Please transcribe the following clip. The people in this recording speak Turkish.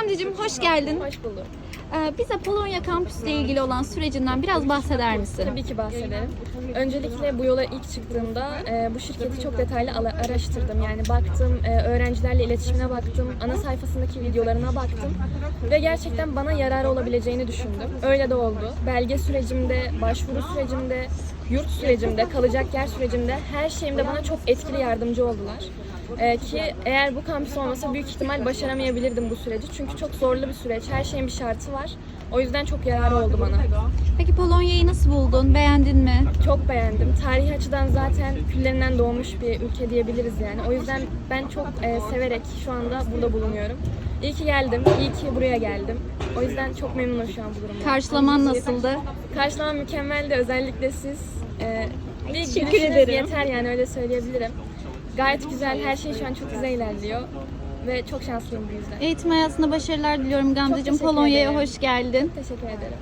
Gamzeciğim hoş geldin. Hoş bulduk. Ee, bize Polonya kampüsle ilgili olan sürecinden biraz bahseder misin? Tabii ki bahsedelim. Öncelikle bu yola ilk çıktığımda e, bu şirketi çok detaylı araştırdım. Yani baktım, e, öğrencilerle iletişimine baktım, ana sayfasındaki videolarına baktım ve gerçekten bana yararı olabileceğini düşündüm. Öyle de oldu. Belge sürecimde, başvuru sürecimde, yurt sürecimde, kalacak yer sürecimde her şeyimde bana çok etkili yardımcı oldular. E, ki eğer bu kampüs olmasa büyük ihtimal başaramayabilirdim bu süreci. Çünkü çok zorlu bir süreç. Her şeyin bir şartı var. O yüzden çok yararı oldu bana. Peki Polonya'yı nasıl buldun? Beğendin mi? Çok beğendim. Tarihi açıdan zaten küllerinden doğmuş bir ülke diyebiliriz yani. O yüzden ben çok e, severek şu anda burada bulunuyorum. İyi ki geldim, iyi ki buraya geldim. O yüzden çok memnunum şu an bu durumdan. Karşılaman nasıldı? Karşılamam mükemmeldi. Özellikle siz. E, bir Teşekkür gülüşünüz ederim. yeter yani öyle söyleyebilirim. Gayet güzel, her şey şu an çok güzel ilerliyor. Ve çok şanslıyım bu yüzden. Eğitim hayatında başarılar diliyorum teşekkür Polonya'ya ederim. hoş geldin. Teşekkür ederim.